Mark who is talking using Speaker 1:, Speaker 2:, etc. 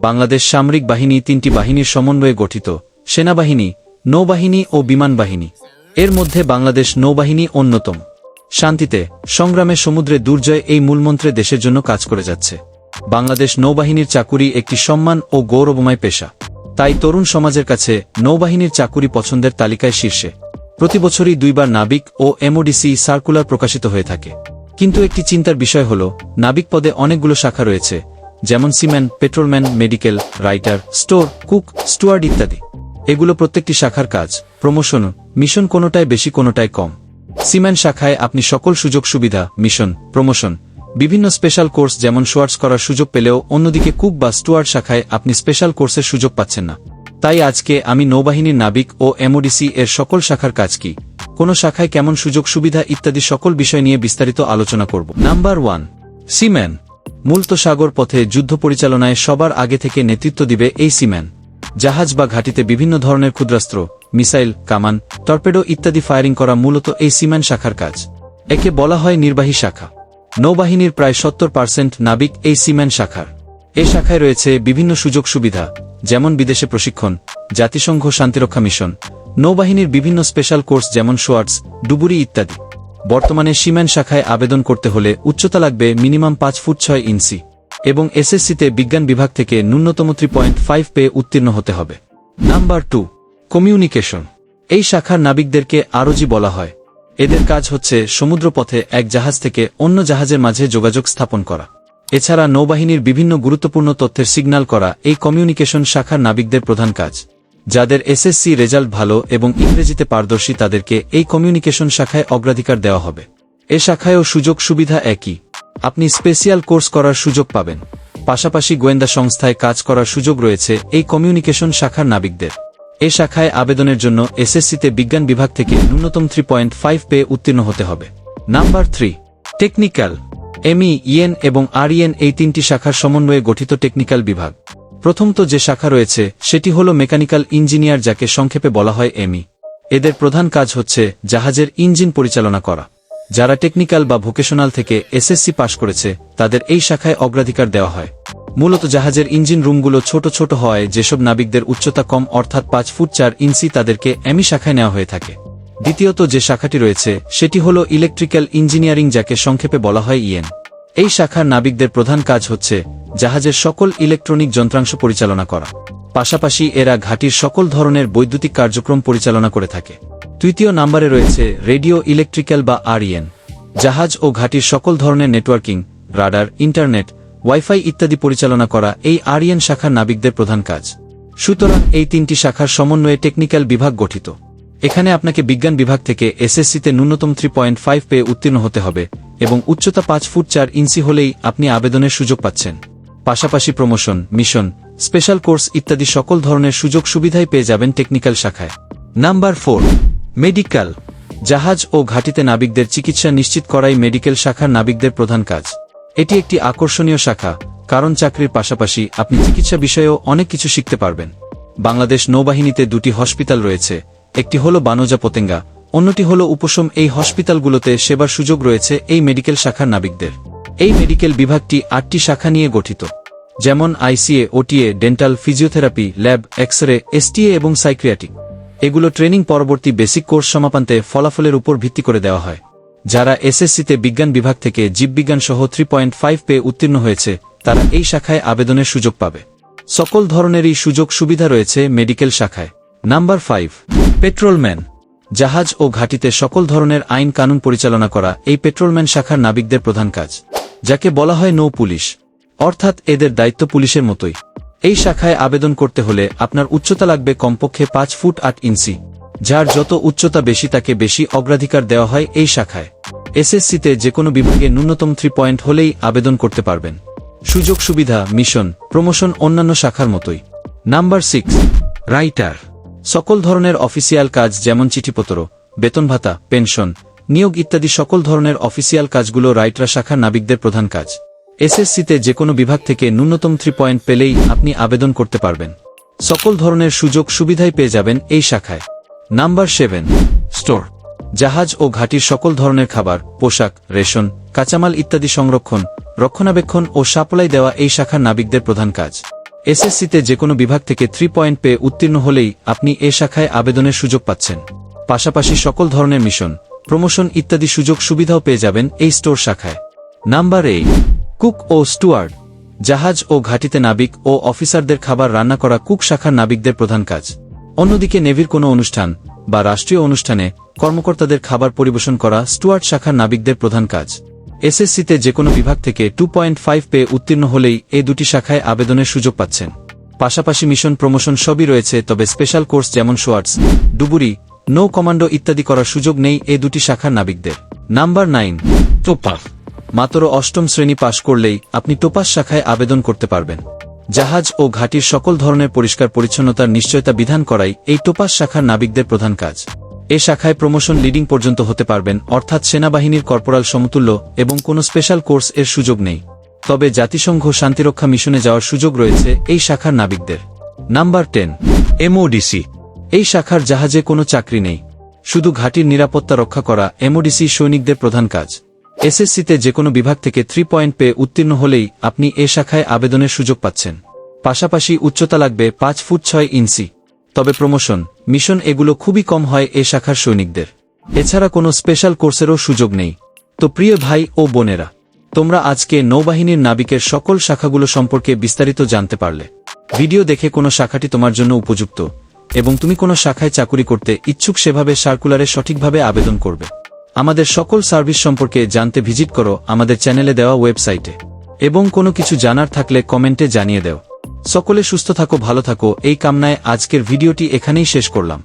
Speaker 1: বাংলাদেশ সামরিক বাহিনী তিনটি বাহিনীর সমন্বয়ে গঠিত, সেনাবাহিনী, নৌবাহিনী ও বিমান বাহিনী। এর মধ্যে বাংলাদেশ নৌবাহিনী অন্যতম। শান্তিতে, সংগ্রামে সমুদ্রে দুর্জয় এই মূলমন্ত্রে দেশের জন্য কাজ করে যাচ্ছে। বাংলাদেশ নৌবাহিনীর চাকুরি একটি সম্মান ও গৌরবময় পেশা। তাই তরুণ সমাজের কাছে নৌবাহিনীর চাকুরি পছন্দের তালিকায় শীর্ষে। প্রতি বছরই দুইবার নাবিক ও এমওডিসি সার্কুলার প্রকাশিত হয়ে থাকে। কিন্তু একটি চিন্তার বিষয় হল, নাবিক পদে অনেকগুলো শাখা রয়েছে যেমন seaman petrolman, medical, writer, store, cook, steward ইত্যাদি। এগুলো প্রত্যেকটি শাখার কাজ প্রমোশন মিশন কোনোটায় বেশি, কোনোটায় কম। সিম্যান শাখায় আপনি সকল সুযোগ সুবিধা, মিশন, প্রমোশন, বিভিন্ন স্পেশাল কোর্স যেমন শোয়ার্টস করার সুযোগ পেলেও অন্যদিকে কুক বা স্টুয়ার্ড শাখায় আপনি স্পেশাল কোর্সের সুযোগ পাচ্ছেন না। তাই আজকে আমি নৌবাহিনীর নাবিক ও এমওডিসি এর সকল শাখার কাজ কি, কোন শাখায় কেমন সুযোগ সুবিধা ইত্যাদি সকল বিষয় নিয়ে বিস্তারিত আলোচনা করব। নাম্বার ওয়ান সিম্যান মূলত সাগর পথে যুদ্ধ পরিচালনায় সবার আগে থেকে নেতৃত্ব দিবে এই সিম্যান। জাহাজ বা ঘাটিতে বিভিন্ন ধরনের ক্ষুদ্রাস্ত্র, মিসাইল, কামান, টর্পেডো ইত্যাদি ফায়ারিং করা মূলত এই সিম্যান শাখার কাজ। একে বলা হয় নির্বাহী শাখা। নৌবাহিনীর প্রায় সত্তর পার্সেন্ট নাবিক এই সিম্যান শাখার। এ শাখায় রয়েছে বিভিন্ন সুযোগ সুবিধা, যেমন বিদেশে প্রশিক্ষণ, জাতিসংঘ শান্তিরক্ষা মিশন, নৌবাহিনীর বিভিন্ন স্পেশাল কোর্স যেমন শোয়ার্টস ডুবুরি ইত্যাদি। বর্তমানে সিম্যান শাখায় আবেদন করতে হলে উচ্চতা লাগবে মিনিমাম পাঁচ ফুট ছয় ইঞ্চি। এবং এসএসসিতে বিজ্ঞান বিভাগ থেকে ন্যূনতম থ্রি পয়েন্ট ফাইভ পেয়ে উত্তীর্ণ হতে হবে। নাম্বার টু কমিউনিকেশন এই শাখার নাবিকদেরকে আরজি বলা হয়। এদের কাজ হচ্ছে সমুদ্রপথে এক জাহাজ থেকে অন্য জাহাজের মাঝে যোগাযোগ স্থাপন করা। এছাড়া নৌবাহিনীর বিভিন্ন গুরুত্বপূর্ণ তথ্যের সিগন্যাল করা এই কমিউনিকেশন শাখার নাবিকদের প্রধান কাজ। যাদের এসএসসি রেজাল্ট ভালো এবং ইংরেজিতে পারদর্শী তাদেরকে এই কমিউনিকেশন শাখায় অগ্রাধিকার দেওয়া হবে। এ শাখায়ও সুযোগ সুবিধা একই। আপনি স্পেশিয়াল কোর্স করার সুযোগ পাবেন। পাশাপাশি গোয়েন্দা সংস্থায় কাজ করার সুযোগ রয়েছে এই কমিউনিকেশন শাখার নাবিকদের। এ শাখায় আবেদনের জন্য এসএসসিতে বিজ্ঞান বিভাগ থেকে ন্যূনতম থ্রি পয়েন্ট ফাইভ পেয়ে উত্তীর্ণ হতে হবে। Number three technical ME EN এবং আরইএন এই তিনটি শাখার সমন্বয়ে গঠিত টেকনিক্যাল বিভাগ। প্রথমত যে শাখা রয়েছে, সেটি হল মেকানিক্যাল ইঞ্জিনিয়ার যাকে সংক্ষেপে বলা হয় এমই। এদের প্রধান কাজ হচ্ছে জাহাজের ইঞ্জিন পরিচালনা করা। যারা টেকনিক্যাল বা ভোকেশনাল থেকে এসএসসি পাশ করেছে, তাদের এই শাখায় অগ্রাধিকার দেওয়া হয়। মূলত জাহাজের ইঞ্জিন রুমগুলো ছোট ছোট হয়, যেসব নাবিকদের উচ্চতা কম, অর্থাৎ পাঁচ ফুট চার ইঞ্চি তাদেরকে এমি শাখায় নেওয়া হয়ে থাকে। দ্বিতীয়ত যে শাখাটি রয়েছে, সেটি হল ইলেকট্রিক্যাল ইঞ্জিনিয়ারিং যাকে সংক্ষেপে বলা হয় ইএন। এই শাখার নাবিকদের প্রধান কাজ হচ্ছে জাহাজের সকল ইলেকট্রনিক যন্ত্রাংশ পরিচালনা করা। পাশাপাশি এরা ঘাটির সকল ধরনের বৈদ্যুতিক কার্যক্রম পরিচালনা করে থাকে। তৃতীয় নাম্বারে রয়েছে রেডিও ইলেকট্রিক্যাল বা আরইএন। জাহাজ ও ঘাটির সকল ধরনের নেটওয়ার্কিং, রাডার, ইন্টারনেট, ওয়াইফাই ইত্যাদি পরিচালনা করা এই আরইএন শাখার নাবিকদের প্রধান কাজ। সুতরাং এই তিনটি শাখার সমন্বয়ে টেকনিক্যাল বিভাগ গঠিত। এখানে আপনাকে বিজ্ঞান বিভাগ থেকে এসএসসিতে ন্যূনতম থ্রি পয়েন্ট ফাইভ পেয়ে উত্তীর্ণ হতে হবে এবং উচ্চতা পাঁচ ফুট চার ইঞ্চি হলেই আপনি আবেদনের সুযোগ পাচ্ছেন। পাশাপাশি প্রমোশন, মিশন, স্পেশাল কোর্স ইত্যাদি সকল ধরনের সুযোগ সুবিধাই পেয়ে যাবেন টেকনিক্যাল শাখায়। নাম্বার ফোর মেডিকেল জাহাজ ও ঘাটিতে নাবিকদের চিকিৎসা নিশ্চিত করাই মেডিকেল শাখার নাবিকদের প্রধান কাজ। এটি একটি আকর্ষণীয় শাখা, কারণ চাকরির পাশাপাশি আপনি চিকিৎসা বিষয়েও অনেক কিছু শিখতে পারবেন। বাংলাদেশ নৌবাহিনীতে দুটি হসপিটাল রয়েছে একটি হল বানোজা পোতেঙ্গা, অন্যটি হল উপশম এই হসপিটালগুলোতে সেবার সুযোগ রয়েছে এই মেডিকেল শাখার নাবিকদের। এই মেডিকেল বিভাগটি আটটি শাখা নিয়ে গঠিত, যেমন ICA, OTA, dental, physiotherapy, lab X ray STA এবং সাইক্রিয়াটিক। এগুলো ট্রেনিং পরবর্তী বেসিক কোর্স সমাপান্তে ফলাফলের উপর ভিত্তি করে দেওয়া হয়। যারা এসএসসিতে বিজ্ঞান বিভাগ থেকে জীববিজ্ঞান সহ থ্রি পয়েন্ট ফাইভ পেয়ে উত্তীর্ণ হয়েছে, তারা এই শাখায় আবেদনের সুযোগ পাবে। সকল ধরনেরই সুযোগ সুবিধা রয়েছে মেডিকেল শাখায়। Number five. পেট্রোলম্যান, জাহাজ ও ঘাটিতে সকল ধরনের আইন কানুন পরিচালনা করা এই পেট্রোলম্যান শাখার নাবিকদের প্রধান কাজ, যাকে বলা হয় নৌ পুলিশ, অর্থাৎ এদের দায়িত্ব পুলিশের মতোই। এই শাখায় আবেদন করতে হলে আপনার উচ্চতা লাগবে কমপক্ষে পাঁচ ফুট আট ইঞ্চি, যার যত উচ্চতা বেশি তাকে বেশি অগ্রাধিকার দেওয়া হয় এই শাখায়। এসএসসিতে যে কোনো বিভাগে ন্যূনতম থ্রি পয়েন্ট হলেই আবেদন করতে পারবেন। সুযোগ সুবিধা, মিশন, প্রমোশন অন্যান্য শাখার মতোই। Number six writer. সকল ধরনের অফিসিয়াল কাজ যেমন চিঠিপত্র, বেতন ভাতা, পেনশন, নিয়োগ ইত্যাদি সকল ধরনের অফিসিয়াল কাজগুলো রাইটরা শাখার নাবিকদের প্রধান কাজ। এসএসসিতে যে কোনো বিভাগ থেকে ন্যূনতম থ্রি পয়েন্ট পেলেই আপনি আবেদন করতে পারবেন। সকল ধরনের সুযোগ সুবিধাই পেয়ে যাবেন এই শাখায়। Number seven, store. জাহাজ ও ঘাটির সকল ধরনের খাবার, পোশাক, রেশন, কাঁচামাল ইত্যাদি সংরক্ষণ, রক্ষণাবেক্ষণ ও সাপ্লাই দেওয়া এই শাখার নাবিকদের প্রধান কাজ। এসএসসিতে যে কোনো বিভাগ থেকে থ্রি পয়েন্ট পেয়ে উত্তীর্ণ হলেই আপনি এ শাখায় আবেদনের সুযোগ পাচ্ছেন। পাশাপাশি সকল ধরনের মিশন, প্রমোশন ইত্যাদি সুযোগ সুবিধাও পেয়ে যাবেন এই স্টোর শাখায়। নাম্বার এই কুক ও স্টুয়ার্ড, জাহাজ ও ঘাটিতে নাবিক ও অফিসারদের খাবার রান্না করা কুক শাখার নাবিকদের প্রধান কাজ। অন্যদিকে নেভির কোনো অনুষ্ঠান বা রাষ্ট্রীয় অনুষ্ঠানে কর্মকর্তাদের খাবার পরিবেশন করা স্টুয়ার্ড শাখার নাবিকদের প্রধান কাজ। এসএসসিতে যে কোনো বিভাগ থেকে টু পয়েন্ট ফাইভ পেয়ে উত্তীর্ণ হলেই এই দুটি শাখায় আবেদনের সুযোগ পাচ্ছেন। পাশাপাশি মিশন প্রমোশন সবই রয়েছে, তবে স্পেশাল কোর্স যেমন শোয়ার্টস ডুবুরি, নৌ কমান্ডো ইত্যাদি করার সুযোগ নেই এই দুটি শাখার নাবিকদের। Number nine, TOPASS. মাত্র অষ্টম শ্রেণি পাশ করলেই আপনি টোপাস শাখায় আবেদন করতে পারবেন। জাহাজ ও ঘাটির সকল ধরনের পরিষ্কার পরিচ্ছন্নতার নিশ্চয়তা বিধান করাই এই টোপাস শাখার নাবিকদের প্রধান কাজ। এ শাখায় প্রমোশন লিডিং পর্যন্ত হতে পারবেন, অর্থাৎ সেনাবাহিনীর কর্পোরাল সমতুল্য এবং কোনো স্পেশাল কোর্স এর সুযোগ নেই। তবে জাতিসংঘ শান্তিরক্ষা মিশনে যাওয়ার সুযোগ রয়েছে এই শাখার নাবিকদের। Number ten, MODC. এই শাখার জাহাজে কোনো চাকরি নেই। শুধু ঘাটির নিরাপত্তা রক্ষা করা এমওডিসি সৈনিকদের প্রধান কাজ। এসএসসিতে যে কোনো বিভাগ থেকে থ্রি পয়েন্ট পেয়ে উত্তীর্ণ হলেই আপনি এ শাখায় আবেদনের সুযোগ পাচ্ছেন। পাশাপাশি উচ্চতা লাগবে পাঁচ ফুট ছয় ইঞ্চি। তবে প্রমোশন, মিশন এগুলো খুবই কম হয় এ শাখার সৈনিকদের। এছাড়া কোনো স্পেশাল কোর্সেরও সুযোগ নেই। তো প্রিয় ভাই ও বোনেরা, তোমরা আজকে নৌবাহিনীর নাবিকের সকল শাখাগুলো সম্পর্কে বিস্তারিত জানতে পারলে। ভিডিও দেখে কোনো শাখাটি তোমার জন্য উপযুক্ত, এবং তুমি কোনো শাখায় চাকুরি করতে ইচ্ছুক সেভাবে সার্কুলারে সঠিকভাবে আবেদন করবে। আমাদের সকল সার্ভিস সম্পর্কে জানতে ভিজিট করো আমাদের চ্যানেলে দেওয়া ওয়েবসাইটে। এবং কোনো কিছু জানার থাকলে কমেন্টে জানিয়ে দেও। সকলে সুস্থ থাকো ভালো থাকো। এই কামনায় আজকের ভিডিওটি এখানেই শেষ করলাম।